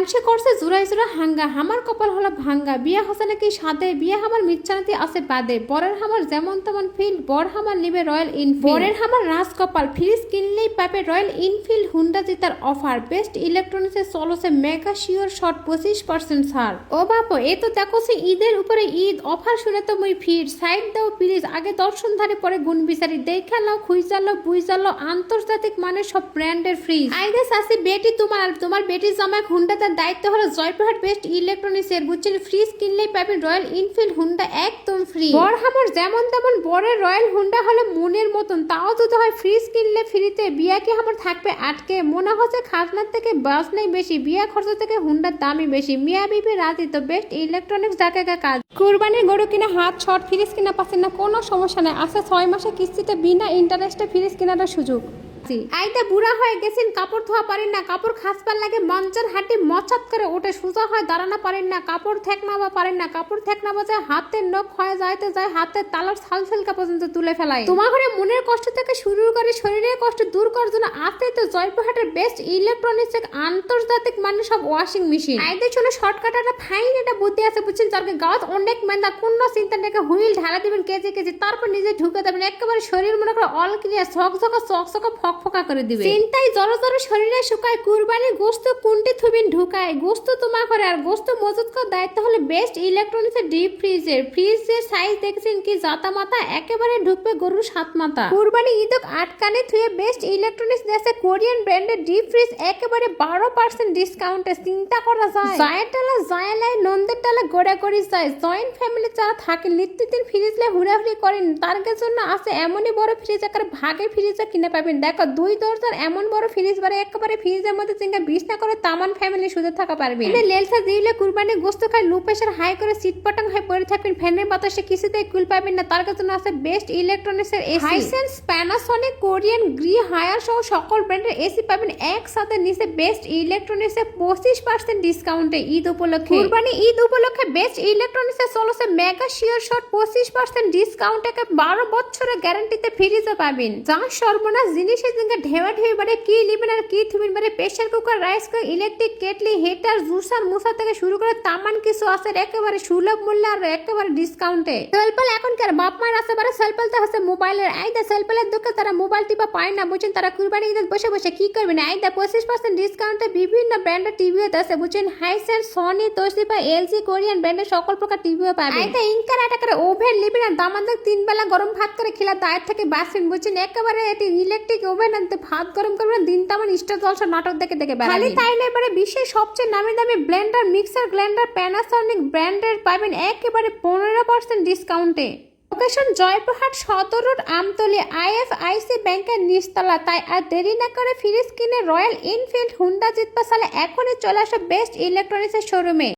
মাংসে করছে জুড়াই জুড়া হাঙ্গা। হামার কপাল হলো ভাঙ্গা। বিয়া হসে নাকি সাদে। বিয়া হামার মিচ্ছানাতি আছে বাদে। বরের হামার যেমন তেমন ফিল বর হামার নিবে রয়্যাল ইনফিল্ড বরের হামার রাজ কপাল ফ্রিজ কিনলেই পাবে রয়্যাল ইনফিল্ড হুন্ডা জিতার অফার বেস্ট ইলেকট্রনিক্সের চলছে মেগা শিওর শর্ট পঁচিশ পার্সেন্ট ছাড়। ও বাপো এ তো দেখো সে ঈদের উপরে ঈদ অফার শুনে তো মুই ফির। সাইড দাও প্লিজ আগে দর্শন ধারে পরে গুণ বিচারি। দেখে লাও খুঁজালো বুঝালো আন্তর্জাতিক মানে সব ব্র্যান্ডের ফ্রিজ আইদে সাসি বেটি তোমার তোমার বেটির জামাই হুন্ডাটার দায়িত্ব হলো জয়পুরহাট বেস্ট ইলেকট্রনিক্স এর বুঝছেন ফ্রিজ কিনলেই পাবেন রয়্যাল ইনফিল্ড হুন্ডা একদম ফ্রি। বর হামর যেমন তেমন বরের রয়্যাল হুন্ডা হলে মনের মতন, তাও যদি হয় ফ্রিজ কিনলে ফ্রিতে বিয়া কি আমার থাকবে আটকে? মনে হচ্ছে খাজনার থেকে বাস নেই বেশি, বিয়া খরচ থেকে হুন্ডার দামই বেশি। মিয়া বিবি রাজি তো বেস্ট ইলেকট্রনিক্স ডাকে কাজ। কুরবানির গরু কিনা হাত, শর্ট ফ্রিজ কিনা পাচ্ছেন না, কোনো সমস্যা নেই। আছে ছয় মাসে কিস্তিতে বিনা ইন্টারেস্টে ফ্রিজ কেনার সুযোগ। আইতা বুড়া হয়ে গেছেন, কাপড় ধোয়া পারেন না, কাপড় খাসপার লাগে, মঞ্চের হাঁটি মচাত করে ওঠে সোজা হয় দাঁড়ানো পারেন না, কাপড় থেকনাবা পারেন না, কাপড় থেকনাবা যায় হাতের নখ হয়ে যাইতে যায়, হাতের তালার ছাল ফেলকা পর্যন্ত তুলে ফেলায়। তোমার ঘরে মনের কষ্ট থেকে শুরু করে শরীরের কষ্ট দূর করার জন্য আসতে তো জয়পুরহাটের বেস্ট ইলেকট্রনিক্স এক আন্তর্জাতিক মানে সব ওয়াশিং মেশিন আইতে জন্য শর্টকাট একটা ফাইন একটা বুদ্ধি আছে, বুঝছেন? যাকে গাছ অনেক মেন্দা, কোনো চিন্তা নেই হুইল ঢালা দিবেন, কেজি কেজি, তারপর নিজে ঢুকে দেবেন, একেবারে শরীর মনে করে অল ক্লিয়ার ছক ছক ফক ফকা করে দিবে। চিন্তাই জড় জড় শরীরে শুকায় কুরবানির গোস্ত কুন্টি থুবিন ঢুকায়। গোস্ত তোমা করে আর গোস্ত মজুত করার দায়িত্ব হলো বেস্ট ইলেকট্রনিক্স এর ডিপ ফ্রিজের ফ্রিজের সাইজ দেখছেন কি? জাতা মাথা একেবারে ঢুকবে গরুর সাত মাথা। কুরবানি ঈদক আটকানে থুয়ে বেস্ট ইলেকট্রনিক্স দেশে কোরিয়ান ব্র্যান্ডের ডিপ ফ্রিজ একেবারে বারো পার্সেন্ট ডিসকাউন্টে চিন্তা করা যায়। জায়ের টালা জায়লাই নন্দের টালা গোড়া করি যায় জয়েন্ট ফ্যামিলি যারা থাকে, নিত্যদিন ফ্রিজলে হুড়াহুড়ি করেন তার জন্য আছে এমনই বড় ফ্রিজ একেবারে ভাগে ফ্রিজে কিনে পাবেন। দেখো দুই দরজার এমন বড় ফ্রিজ বারে একেবারে ফ্রিজের মধ্যে চিন্তা বিষ না করে তামান ফ্যামিলি সুযোগ থাকা পারবে। এনে লেলসা দিলে কুরবানি গোস্ত খায় লো প্রেশার হাই করে সিট পটাং হয়ে পড়ে থাকবেন। ফ্যানের বাতাসে কিছুতেই কুল পাবেন না। তার জন্য আছে বেস্ট ইলেকট্রনিক্স এর AC Hisense Panasonic Korean Gree Haier সহ সকল ব্র্যান্ডের এসি পাবেন। একসাথে নিচে বেস্ট ইলেকট্রনিক্স এর পঁচিশ পার্সেন্ট ডিসকাউন্টে ঈদ উপলক্ষে। কুরবানি ঈদ উপলক্ষে বেস্ট ইলেকট্রনিক্স এর চলছে মেগা শিওর শট পঁচিশ পার্সেন্ট ডিসকাউন্টে বারো বছরের গ্যারান্টিতে ফ্রিজও পাবেন। যা সর্বনাশ জিনিসের দিকে ঢেবা ঢেবে বারে কি লিবেন আর কি থুবেন বারে pressure cooker, rice cooker, electric kettle, heater, juicer মুসা থেকে শুরু করে তামান কিছু আছে একেবারে সুলভ মূল্যে আর একেবারে ডিসকাউন্টে সেলফেল এখন কার বাপ মায়ের আছে বারে সেলফেলতে আছে মোবাইলের আইদা সেলফেলের দুঃখে তারা মোবাইল টিপা পায় না, বুঝছেন? তারা কুরবানি ঈদের বসে বসে কি করবেন আইদা পঁচিশ পার্সেন্ট ডিসকাউন্টে বিভিন্ন ব্র্যান্ডের টিভিও আছে, বুঝছেন? Hisense Sony Toshiba LG Korean ব্র্যান্ডের সকল প্রকার টিভিও পাবেন আইদা ইনকার আটাকার ওভেন লিবেন আর দামাদের তিন বেলা গরম ভাত করে খেলা দায়ের থেকে বাঁচবেন বুঝছেন? একেবারে এটি ইলেকট্রিক ওভেন আনতে ভাত গরম করবেন দিনটা আমার ইষ্ট জলসা নাটক দেখে দেখে। খালি তাই না, এবারে বিশ্বের সবচেয়ে নামি দামি ব্লেন্ডার, মিক্সার, গ্রাইন্ডার প্যানাসনিক ব্র্যান্ডের পাবেন একেবারে পনেরো পার্সেন্ট ডিসকাউন্টে লোকেশন জয়পুরহাট সদর রোড, আমতলি আইএফআইসি ব্যাংকের নিচতলা। তাই আর দেরি না করে ফ্রিজ কিনে রয়্যাল এনফিল্ড হুন্ডা জিতবা সালে এখনই চলে আসো বেস্ট ইলেকট্রনিক্সের শোরুমে